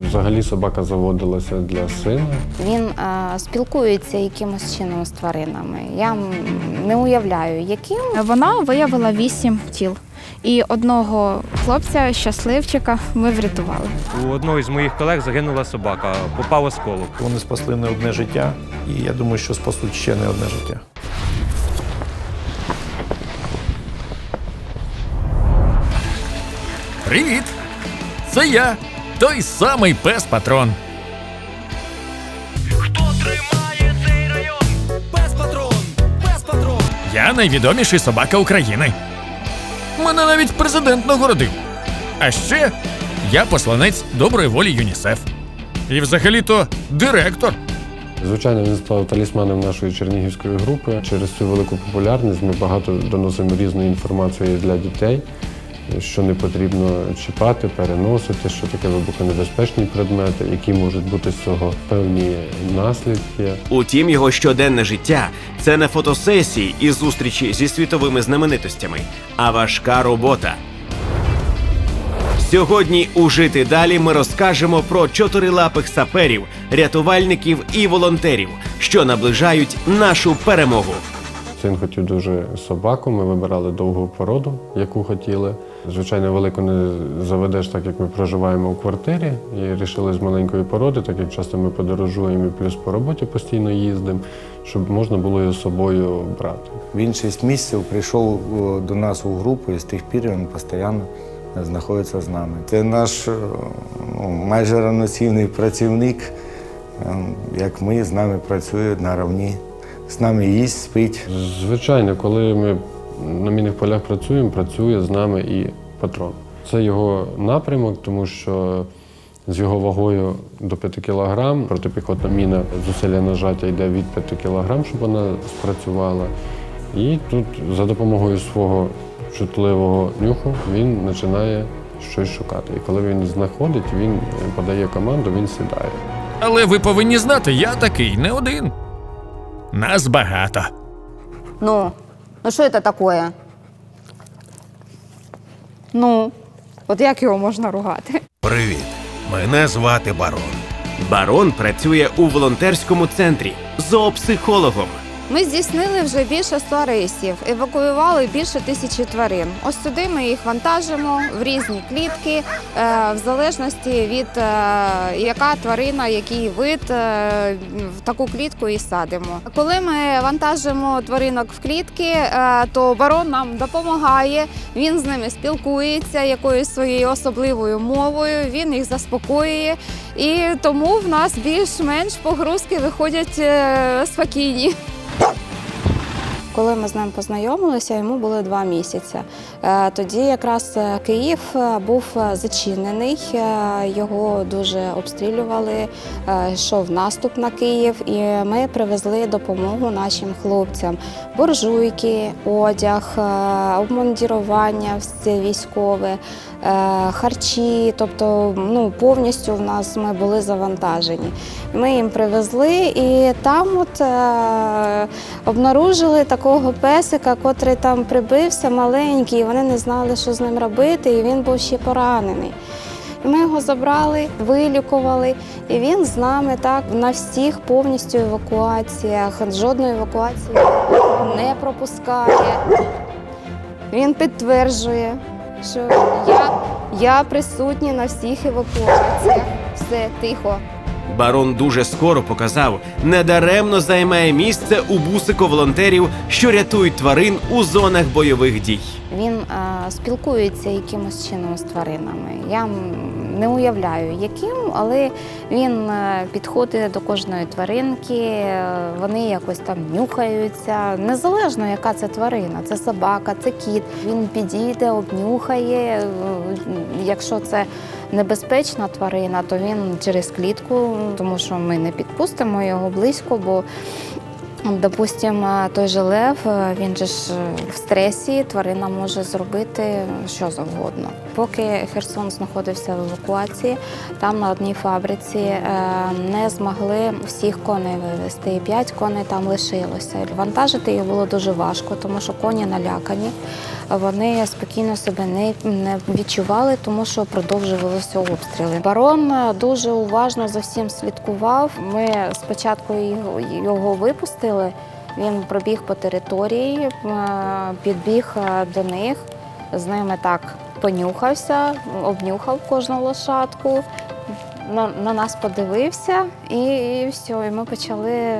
Взагалі собака заводилася для сина. Він е, спілкується якимось чином з тваринами. Я не уявляю, яким. Вона виявила вісім тіл. І одного хлопця, щасливчика, ми врятували. У одного із моїх колег загинула собака, попав осколок. Вони спасли не одне життя, і я думаю, що спасуть ще не одне життя. Привіт! Це я, той самий пес патрон. Хто тримає цей район? Без патрон! Без патрон! Я найвідоміший собака України. Мене навіть президент нагородив. А ще я посланець доброї волі ЮНІСЕФ. І взагалі-то директор. Звичайно, він став талісманом нашої чернігівської групи. Через цю велику популярність ми багато доносимо різної інформації для дітей, що не потрібно чіпати, переносити, що таке вибухонебезпечні предмети, які можуть бути з цього певні наслідки. Утім, його щоденне життя це не фотосесії і зустрічі зі світовими знаменитостями, а важка робота. Сьогодні у жити далі ми розкажемо про чотирилапих саперів, рятувальників і волонтерів, що наближають нашу перемогу. Син хотів дуже собаку. Ми вибирали довгу породу, яку хотіли. Звичайно, велику не заведеш, так як ми проживаємо у квартирі, і вирішили з маленької породи, так як часто ми подорожуємо і плюс по роботі постійно їздимо, щоб можна було його з собою брати. Він 6 місяців прийшов до нас у групу і з тих пір він постійно знаходиться з нами. Це наш е, ну, майже равноцінний працівник, е, як ми, з нами працює на равні. З нами їсть, спить. Звичайно, коли ми на мінних полях працюємо, працює з нами і патрон. Це його напрямок, тому що з його вагою до 5 кг протипіхотна міна зусилля нажаття йде від 5 кг, щоб вона спрацювала. І тут за допомогою свого чутливого нюху він починає щось шукати. І коли він знаходить, він подає команду, він сідає. Але ви повинні знати, я такий не один. Нас багато. Ну, ну що це таке? Ну, от як його можна ругати? Привіт! Мене звати Барон. Барон працює у волонтерському центрі зоопсихологом. Ми здійснили вже більше 100 рейсів, евакуювали більше тисячі тварин. Ось сюди ми їх вантажимо в різні клітки, е, в залежності від е, яка тварина, який вид, е, в таку клітку і садимо. Коли ми вантажимо тваринок в клітки, то барон нам допомагає. Він з ними спілкується якоюсь своєю особливою мовою. Він їх заспокоює, і тому в нас більш-менш погрузки виходять спокійні. Коли ми з ним познайомилися, йому було два місяці. Е, Тоді якраз е, Київ е, був зачинений, його дуже обстрілювали, йшов наступ на Київ, і ми привезли допомогу нашим хлопцям: буржуйки, одяг, обмундірування військове, харчі. Тобто, ну повністю в нас ми були завантажені. Ми їм привезли, і там от обнаружили такого песика, котрий там прибився маленький, і вони не знали, що з ним робити, і він був ще поранений. Ми його забрали, вилікували, і він з нами так на всіх повністю евакуаціях. Жодної евакуації не пропускає. Він підтверджує, що я, я присутній на всіх евакуаціях. Все тихо. Барон дуже скоро показав, недаремно займає місце у бусику волонтерів, що рятують тварин у зонах бойових дій. Він е, спілкується якимось чином з тваринами. Я не уявляю, яким, але він е, підходить до кожної тваринки, е, вони якось там нюхаються. Незалежно, яка це тварина, це собака, це кіт. Він підійде, обнюхає. Е, Якщо це небезпечна тварина, то він через клітку, тому що ми не підпустимо його близько, бо Допустимо, той же лев, він же ж в стресі, тварина може зробити що завгодно. Поки Херсон знаходився в евакуації, там на одній фабриці е, не змогли всіх коней вивезти. І п'ять коней там лишилося. Вантажити їх було дуже важко, тому що коні налякані. Вони спокійно себе не, не відчували, тому що продовжувалися обстріли. Барон дуже уважно за всім слідкував. Ми спочатку його, його випустили. Він пробіг по території, е, підбіг е, до них, з ними так понюхався, обнюхав кожну лошадку, на, на нас подивився і, і все, і ми почали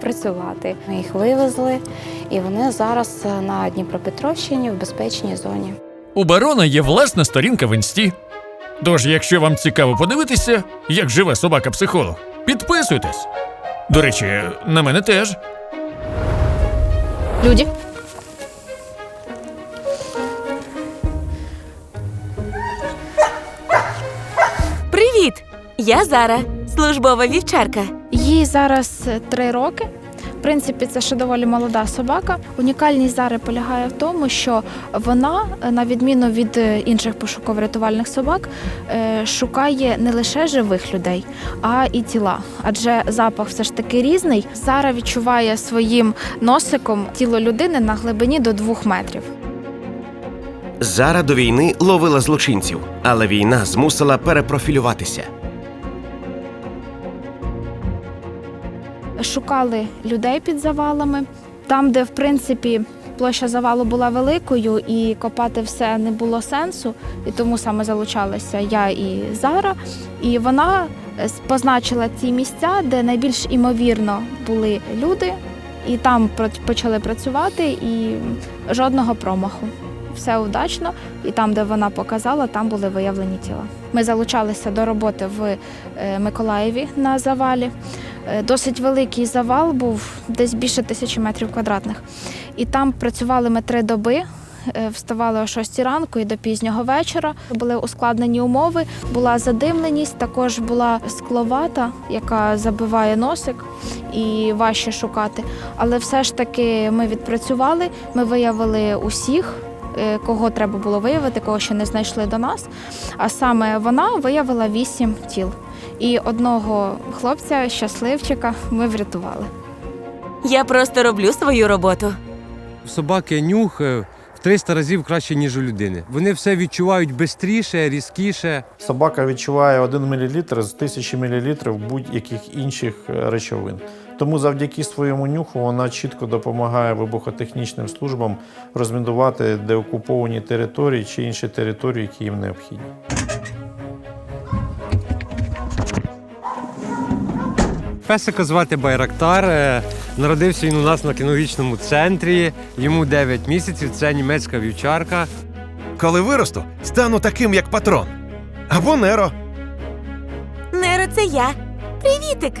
працювати. Ми їх вивезли, і вони зараз е, на Дніпропетровщині в безпечній зоні. У барона є власна сторінка в інсті. Тож, якщо вам цікаво подивитися, як живе собака-психолог, підписуйтесь. До речі, на мене теж. Люди. Я Зара, службова вівчарка. Їй зараз е, три роки. В принципі, це ще доволі молода собака. Унікальність Зари полягає в тому, що вона, е, на відміну від е, інших пошуково-рятувальних собак, шукає не лише живих людей, а і тіла. Адже запах все ж таки різний. Зара відчуває своїм носиком тіло людини на глибині до двох метрів. Зара до війни ловила злочинців, але війна змусила перепрофілюватися. Шукали людей під завалами. Там, де в принципі площа завалу була великою і копати все не було сенсу, і тому саме залучалася я і Зара. І вона е, позначила ці місця, де найбільш імовірно були люди, і там почали працювати, і жодного промаху. Все удачно, і там, де вона показала, там були виявлені тіла. Ми залучалися до роботи в е, Миколаєві на завалі. Е, Досить великий завал був, десь більше тисячі метрів квадратних. І там працювали ми три доби. е, Вставали о 6 ранку і до пізнього вечора. Були ускладнені умови, була задимленість, також була скловата, яка забиває носик і важче шукати. Але все ж таки ми відпрацювали, ми виявили усіх, е, кого треба було виявити, кого ще не знайшли до нас. А саме вона виявила вісім тіл. І одного хлопця, щасливчика, ми врятували. Я просто роблю свою роботу. У собаки нюх е, в 300 разів краще, ніж у людини. Вони все відчувають швидше, різкіше. Собака відчуває 1 мл з 1000 мл будь-яких інших е, речовин. Тому завдяки своєму нюху вона чітко допомагає вибухотехнічним службам розмінувати деокуповані території чи інші території, які їм необхідні. Песика звати Байрактар. е, Народився він у нас на кінологічному центрі. Йому 9 місяців. Це німецька вівчарка. Коли виросту, стану таким, як патрон. Або Неро. Неро, це я. Привітик!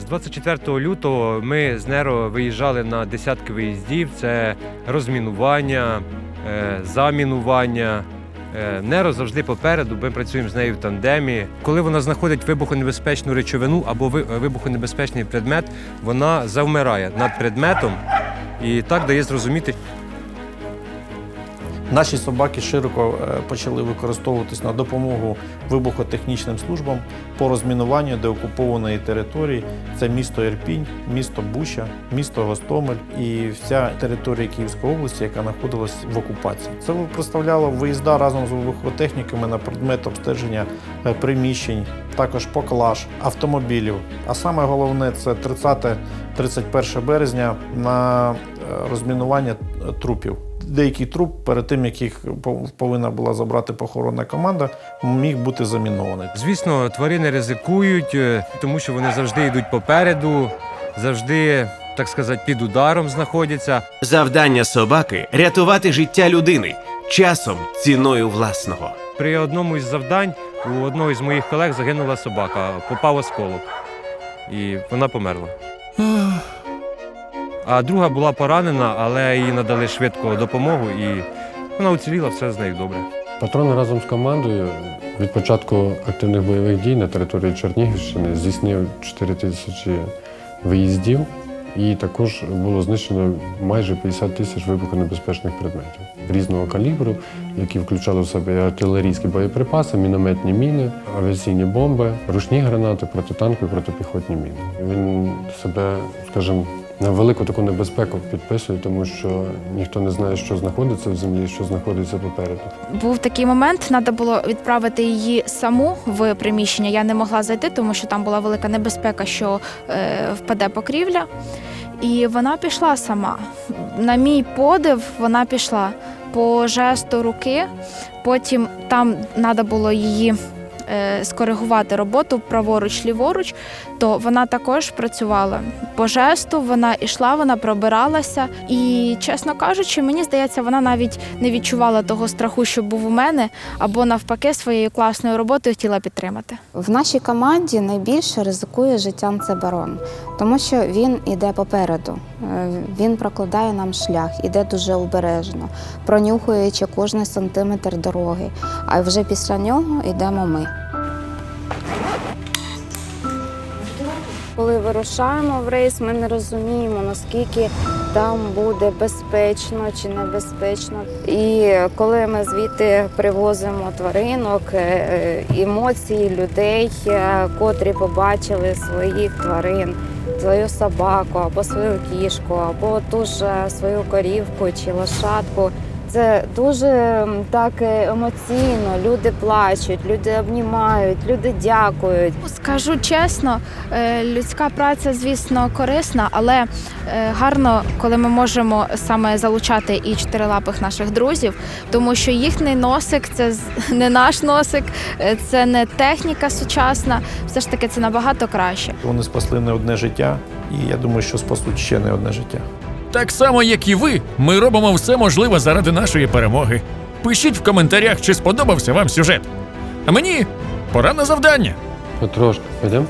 З 24 лютого ми з Неро виїжджали на десятки виїздів. Це розмінування, е, замінування. Е, Неро завжди попереду. Ми працюємо з нею в тандемі. Коли вона знаходить вибухонебезпечну речовину або ви- вибухонебезпечний предмет, вона завмирає над предметом і так дає зрозуміти, Наші собаки широко е, почали використовуватись на допомогу вибухотехнічним службам по розмінуванню деокупованої території. Це місто Ірпінь, місто Буча, місто Гостомель і вся територія Київської області, яка знаходилась в окупації. Це представляло виїзда разом з вибухотехніками на предмет обстеження е, приміщень, також поклаж автомобілів. А саме головне це 30-31 березня на е, розмінування трупів. Деякий труп перед тим, як їх повинна була забрати похоронна команда, міг бути замінований. Звісно, тварини ризикують, е, тому що вони завжди йдуть попереду, завжди, так сказати, під ударом знаходяться. Завдання собаки рятувати життя людини часом ціною власного. При одному із завдань у одного із моїх колег загинула собака, попав осколок, і вона померла. А друга була поранена, але їй надали швидко допомогу, і вона уціліла, все з нею добре. Патрон разом з командою від початку активних бойових дій на території Чернігівщини здійснив 4 тисячі виїздів І також було знищено майже 50 тисяч вибухонебезпечних предметів різного калібру, які включали в себе артилерійські боєприпаси, мінометні міни, авіаційні бомби, ручні гранати, протитанкові, протипіхотні міни. Він себе, скажімо, на велику таку небезпеку підписує, тому що ніхто не знає, що знаходиться в землі, що знаходиться попереду. Був такий момент, треба було відправити її саму в приміщення. Я не могла зайти, тому що там була велика небезпека, що е, впаде покрівля. І вона пішла сама. На мій подив, вона пішла по жесту руки. Потім там треба було її скоригувати роботу праворуч, ліворуч, то вона також працювала. По жесту вона йшла, вона пробиралася. І, чесно кажучи, мені здається, вона навіть не відчувала того страху, що був у мене, або навпаки своєю класною роботою хотіла підтримати. В нашій команді найбільше ризикує життям це барон, тому що він іде попереду. Е, Він прокладає нам шлях, іде дуже обережно, пронюхуючи кожний сантиметр дороги. А вже після нього йдемо ми. Коли вирушаємо в рейс, ми не розуміємо, наскільки там буде безпечно чи небезпечно. І коли ми звідти привозимо тваринок, е, е, емоції людей, е, котрі побачили своїх тварин, свою собаку або свою кішку, або ту ж свою корівку чи лошадку. Це дуже так е, емоційно. Люди плачуть, люди обнімають, люди дякують. Скажу чесно, е, людська праця, звісно, корисна, але е, гарно, коли ми можемо саме залучати і чотирилапих наших друзів, тому що їхній носик це не наш носик, це не техніка сучасна. Все ж таки, це набагато краще. Вони спасли не одне життя, і я думаю, що спасуть ще не одне життя. Так само, як і ви, ми робимо все можливе заради нашої перемоги. Пишіть в коментарях, чи сподобався вам сюжет. А мені пора на завдання. Потрошки, підемо?